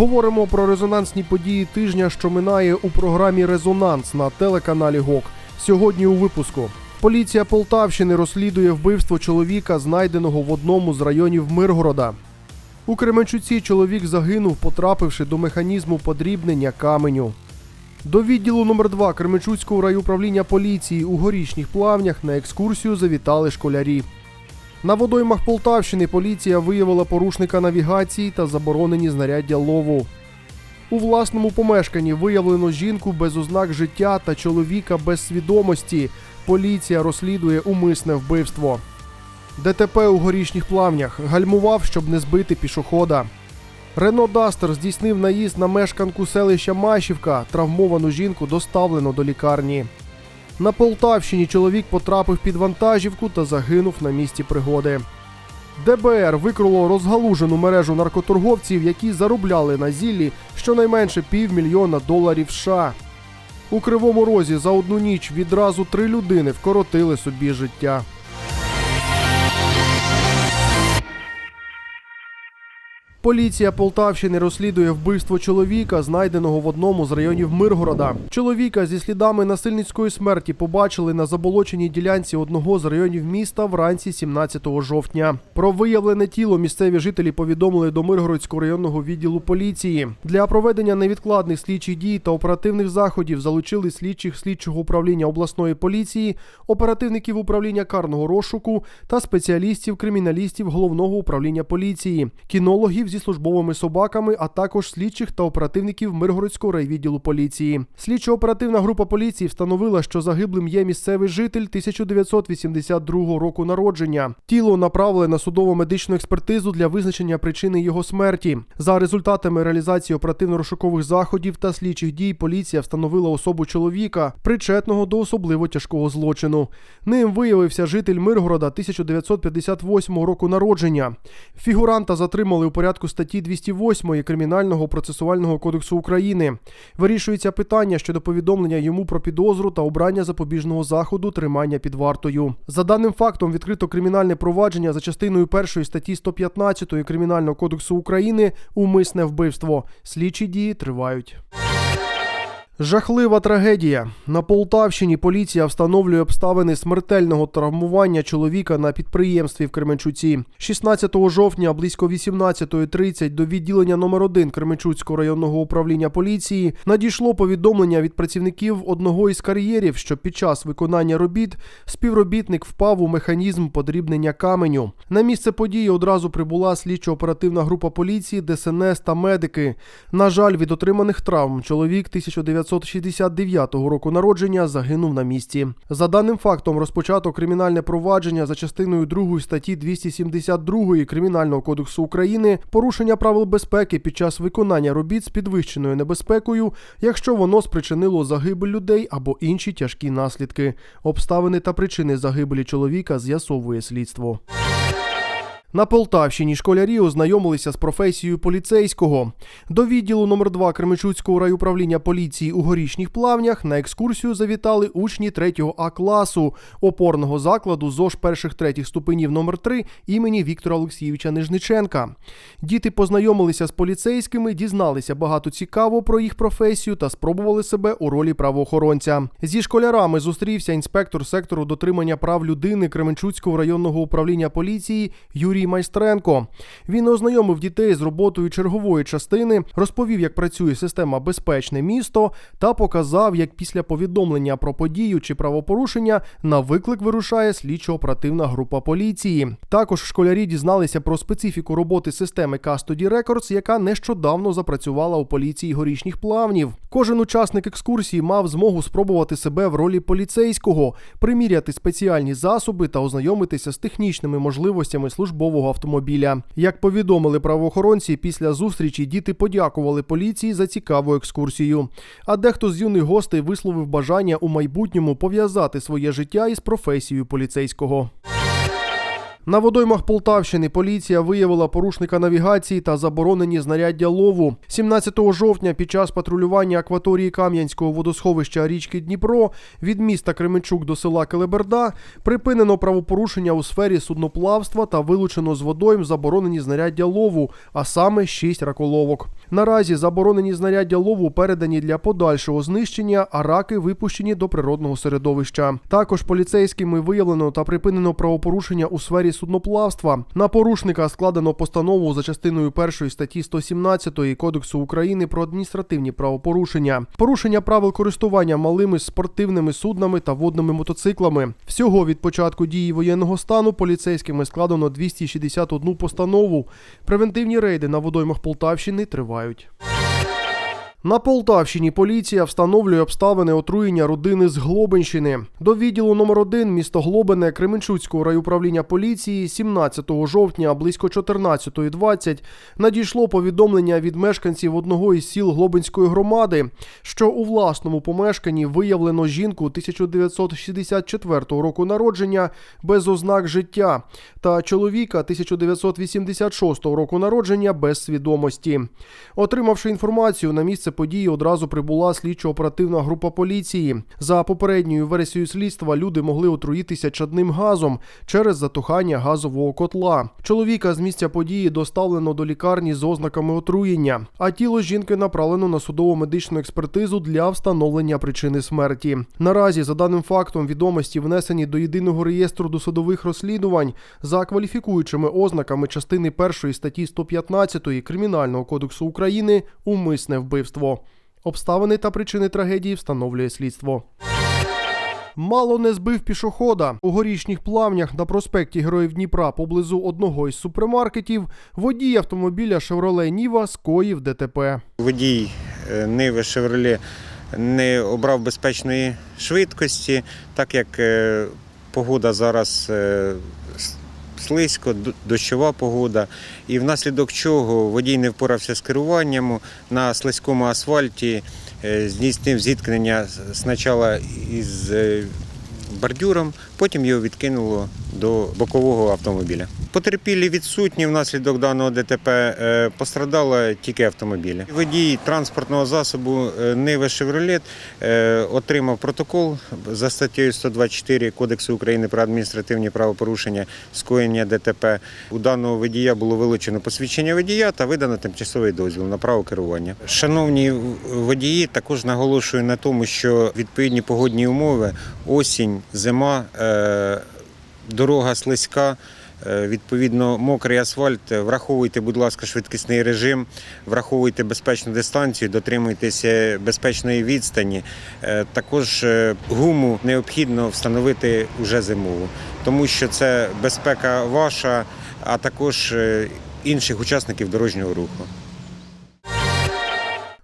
Говоримо про резонансні події тижня, що минає у програмі Резонанс на телеканалі ГОК. Сьогодні у випуску. Поліція Полтавщини розслідує вбивство чоловіка, знайденого в одному з районів Миргорода. У Кременчуці чоловік загинув, потрапивши до механізму подрібнення каменю. До відділу номер 2 Кременчуцького райуправління поліції у горішніх плавнях на екскурсію завітали школярі. На водоймах Полтавщини поліція виявила порушника навігації та заборонені знаряддя лову. У власному помешканні виявлено жінку без ознак життя та чоловіка без свідомості. Поліція розслідує умисне вбивство. ДТП у горішніх плавнях гальмував, щоб не збити пішохода. Рено Дастер здійснив наїзд на мешканку селища Машівка. Травмовану жінку доставлено до лікарні. На Полтавщині чоловік потрапив під вантажівку та загинув на місці пригоди. ДБР викрило розгалужену мережу наркоторговців, які заробляли на зіллі щонайменше півмільйона доларів США. У Кривому Розі за одну ніч відразу три людини вкоротили собі життя. Поліція Полтавщини розслідує вбивство чоловіка, знайденого в одному з районів Миргорода. Чоловіка зі слідами насильницької смерті побачили на заболоченій ділянці одного з районів міста вранці 17 жовтня. Про виявлене тіло місцеві жителі повідомили до Миргородського районного відділу поліції. Для проведення невідкладних слідчих дій та оперативних заходів залучили слідчих слідчого управління обласної поліції, оперативників управління карного розшуку та спеціалістів криміналістів головного управління поліції, кінологів зі службовими собаками, а також слідчих та оперативників Миргородського райвідділу поліції. Слідчо-оперативна група поліції встановила, що загиблим є місцевий житель 1982 року народження. Тіло направили на судово-медичну експертизу для визначення причини його смерті. За результатами реалізації оперативно-розшукових заходів та слідчих дій поліція встановила особу чоловіка, причетного до особливо тяжкого злочину. Ним виявився житель Миргорода 1958 року народження. Фігуранта затримали у порядку статті 208 Кримінального процесуального кодексу України. Вирішується питання щодо повідомлення йому про підозру та обрання запобіжного заходу тримання під вартою. За даним фактом відкрито кримінальне провадження за частиною першої статті 115 Кримінального кодексу України умисне вбивство. Слідчі дії тривають. Жахлива трагедія. На Полтавщині поліція встановлює обставини смертельного травмування чоловіка на підприємстві в Кременчуці. 16 жовтня близько 18.30 до відділення номер 1 Кременчуцького районного управління поліції надійшло повідомлення від працівників одного із кар'єрів, що під час виконання робіт співробітник впав у механізм подрібнення каменю. На місце події одразу прибула слідчо-оперативна група поліції, ДСНС та медики. На жаль, від отриманих травм чоловік 1900 1969 року народження загинув на місці. За даним фактом розпочато кримінальне провадження за частиною 2 статті 272 Кримінального кодексу України порушення правил безпеки під час виконання робіт з підвищеною небезпекою, якщо воно спричинило загибель людей або інші тяжкі наслідки. Обставини та причини загибелі чоловіка з'ясовує слідство. На Полтавщині школярі ознайомилися з професією поліцейського. До відділу номер 2 Кременчуцького райуправління поліції у горішніх плавнях на екскурсію завітали учні 3 А класу опорного закладу ЗОЖ перших третіх ступенів номер 3 імені Віктора Олексійовича Нижниченка. Діти познайомилися з поліцейськими, дізналися багато цікаво про їх професію та спробували себе у ролі правоохоронця. Зі школярами зустрівся інспектор сектору дотримання прав людини Кременчуцького районного управління поліції Юрій. Юрій Майстренко. Він ознайомив дітей з роботою чергової частини, розповів, як працює система Безпечне місто та показав, як після повідомлення про подію чи правопорушення на виклик вирушає слідчо-оперативна група поліції. Також школярі дізналися про специфіку роботи системи Custody Records, яка нещодавно запрацювала у поліції горішніх плавнів. Кожен учасник екскурсії мав змогу спробувати себе в ролі поліцейського, приміряти спеціальні засоби та ознайомитися з технічними можливостями службового службового автомобіля. Як повідомили правоохоронці, після зустрічі діти подякували поліції за цікаву екскурсію. А дехто з юних гостей висловив бажання у майбутньому пов'язати своє життя із професією поліцейського. На водоймах Полтавщини поліція виявила порушника навігації та заборонені знаряддя лову. 17 жовтня під час патрулювання акваторії Кам'янського водосховища річки Дніпро від міста Кременчук до села Келеберда припинено правопорушення у сфері судноплавства та вилучено з водойм заборонені знаряддя лову, а саме 6 раколовок. Наразі заборонені знаряддя лову передані для подальшого знищення, а раки випущені до природного середовища. Також поліцейськими виявлено та припинено правопорушення у сфері судноплавства. На порушника складено постанову за частиною першої статті 117 Кодексу України про адміністративні правопорушення, порушення правил користування малими спортивними суднами та водними мотоциклами. Всього від початку дії воєнного стану поліцейськими складено 261 постанову. Превентивні рейди на водоймах Полтавщини тривають. hajt! На Полтавщині поліція встановлює обставини отруєння родини з Глобинщини. До відділу номер 1 місто Глобине Кременчуцького райуправління поліції 17 жовтня близько 14.20 надійшло повідомлення від мешканців одного із сіл Глобинської громади, що у власному помешканні виявлено жінку 1964 року народження без ознак життя та чоловіка 1986 року народження без свідомості. Отримавши інформацію, на місце події одразу прибула слідчо-оперативна група поліції. За попередньою версією слідства люди могли отруїтися чадним газом через затухання газового котла. Чоловіка з місця події доставлено до лікарні з ознаками отруєння, а тіло жінки направлено на судово-медичну експертизу для встановлення причини смерті. Наразі, за даним фактом, відомості внесені до єдиного реєстру досудових розслідувань за кваліфікуючими ознаками частини 1 статті 115 Кримінального кодексу України умисне вбивство. Обставини та причини трагедії встановлює слідство. Мало не збив пішохода у горішніх плавнях на проспекті Героїв Дніпра поблизу одного із супермаркетів. Водій автомобіля Шевроле Ніва скоїв ДТП. Водій е, Ниви Шевроле не обрав безпечної швидкості, так як е, погода зараз е, слизько, дощова погода, і внаслідок чого водій не впорався з керуванням на слизькому асфальті, е, здійснив зіткнення спочатку із е, бордюром, потім його відкинуло до бокового автомобіля. Потерпілі відсутні внаслідок даного ДТП е, пострадало тільки автомобілі. Водій транспортного засобу е, Нива Шевролет е, отримав протокол за статтею 124 Кодексу України про адміністративні правопорушення скоєння ДТП. У даного водія було вилучено посвідчення водія та видано тимчасовий дозвіл на право керування. Шановні водії, також наголошую на тому, що відповідні погодні умови, осінь, зима, дорога слизька. Е, Відповідно, мокрий асфальт. Враховуйте, будь ласка, швидкісний режим, враховуйте безпечну дистанцію, дотримуйтеся безпечної відстані. Е, Також е, гуму необхідно встановити уже зимову, тому що це безпека ваша, а також е, інших учасників дорожнього руху.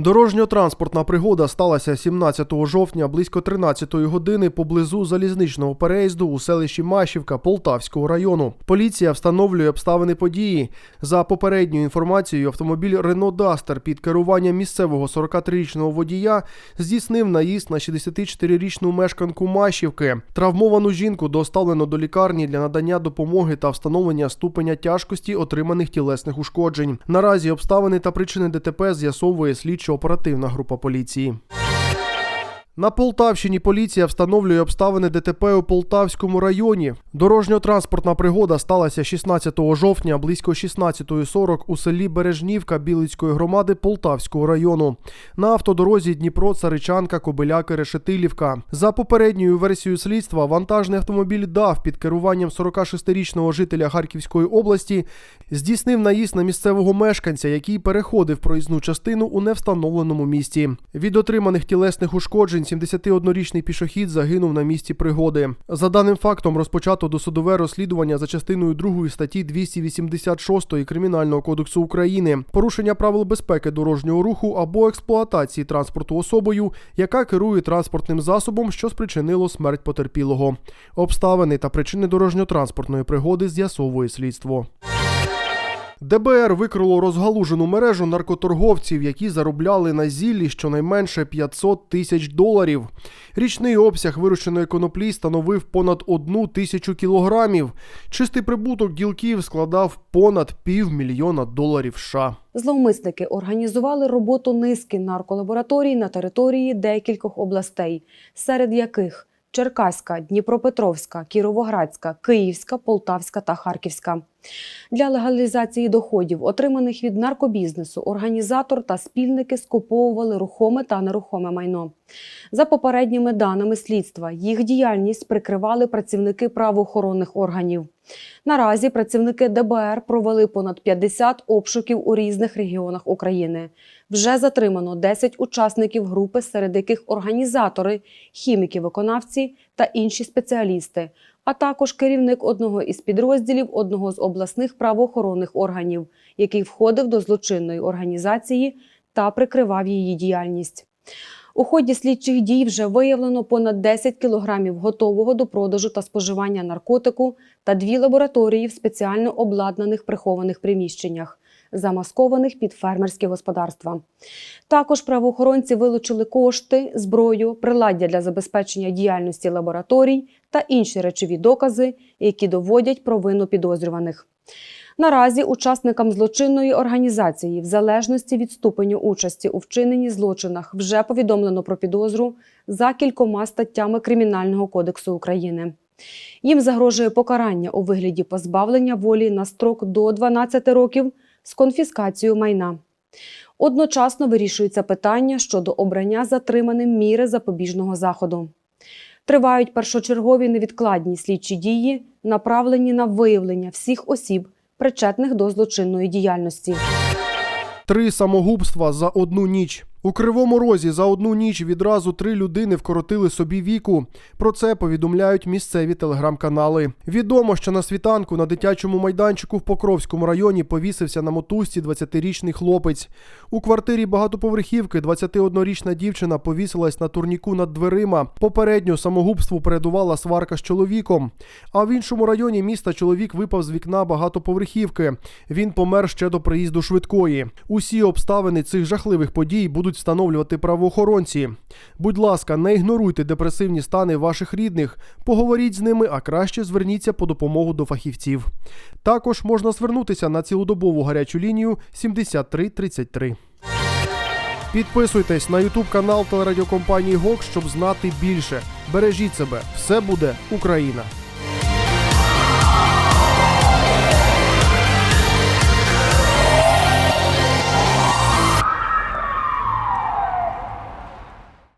Дорожньо-транспортна пригода сталася 17 жовтня близько 13 години поблизу залізничного переїзду у селищі Машівка Полтавського району. Поліція встановлює обставини події. За попередньою інформацією, автомобіль Renault Duster під керуванням місцевого 43-річного водія здійснив наїзд на 64-річну мешканку Машівки. Травмовану жінку доставлено до лікарні для надання допомоги та встановлення ступеня тяжкості отриманих тілесних ушкоджень. Наразі обставини та причини ДТП з'ясовує слідчо-оперативна група поліції. На Полтавщині поліція встановлює обставини ДТП у Полтавському районі. Дорожньо-транспортна пригода сталася 16 жовтня близько 16.40 у селі Бережнівка Білицької громади Полтавського району. На автодорозі Дніпро, Царичанка, Кобиляки, Решетилівка. За попередньою версією слідства, вантажний автомобіль ДАВ під керуванням 46-річного жителя Харківської області здійснив наїзд на місцевого мешканця, який переходив проїзну частину у невстановленому місці. Від отриманих тілесних ушкоджень 71-річний пішохід загинув на місці пригоди. За даним фактом розпочато досудове розслідування за частиною 2 статті 286 Кримінального кодексу України, порушення правил безпеки дорожнього руху або експлуатації транспорту особою, яка керує транспортним засобом, що спричинило смерть потерпілого. Обставини та причини дорожньо-транспортної пригоди з'ясовує слідство. ДБР викрило розгалужену мережу наркоторговців, які заробляли на зіллі щонайменше 500 тисяч доларів. Річний обсяг вирощеної коноплі становив понад одну тисячу кілограмів. Чистий прибуток ділків складав понад півмільйона доларів США. Зловмисники організували роботу низки нарколабораторій на території декількох областей, серед яких Черкаська, Дніпропетровська, Кіровоградська, Київська, Полтавська та Харківська. Для легалізації доходів, отриманих від наркобізнесу, організатор та спільники скуповували рухоме та нерухоме майно. За попередніми даними слідства, їх діяльність прикривали працівники правоохоронних органів. Наразі працівники ДБР провели понад 50 обшуків у різних регіонах України. Вже затримано 10 учасників групи, серед яких організатори, хіміки-виконавці та інші спеціалісти, а також керівник одного із підрозділів одного з обласних правоохоронних органів, який входив до злочинної організації та прикривав її діяльність. У ході слідчих дій вже виявлено понад 10 кілограмів готового до продажу та споживання наркотику та дві лабораторії в спеціально обладнаних прихованих приміщеннях, замаскованих під фермерські господарства. Також правоохоронці вилучили кошти, зброю, приладдя для забезпечення діяльності лабораторій та інші речові докази, які доводять провину підозрюваних. Наразі учасникам злочинної організації, в залежності від ступеню участі у вчиненні злочинах, вже повідомлено про підозру за кількома статтями Кримінального кодексу України. Їм загрожує покарання у вигляді позбавлення волі на строк до 12 років з конфіскацією майна. Одночасно вирішується питання щодо обрання затриманим міри запобіжного заходу. Тривають першочергові невідкладні слідчі дії, направлені на виявлення всіх осіб, причетних до злочинної діяльності. Три самогубства за одну ніч. У кривому розі за одну ніч відразу три людини вкоротили собі віку. Про це повідомляють місцеві телеграм-канали. Відомо, що на світанку на дитячому майданчику в Покровському районі повісився на мотузці 20-річний хлопець. У квартирі багатоповерхівки 21-річна дівчина повісилась на турніку над дверима. Попередньо самогубству передувала сварка з чоловіком. А в іншому районі міста чоловік випав з вікна багатоповерхівки. Він помер ще до приїзду швидкої. Усі обставини цих жахливих подій будуть встановлювати правоохоронці. Будь ласка, не ігноруйте депресивні стани ваших рідних, поговоріть з ними, а краще зверніться по допомогу до фахівців. Також можна звернутися на цілодобову гарячу лінію 7333. Підписуйтесь на YouTube канал телерадіокомпанії ГОК, щоб знати більше. Бережіть себе, все буде Україна!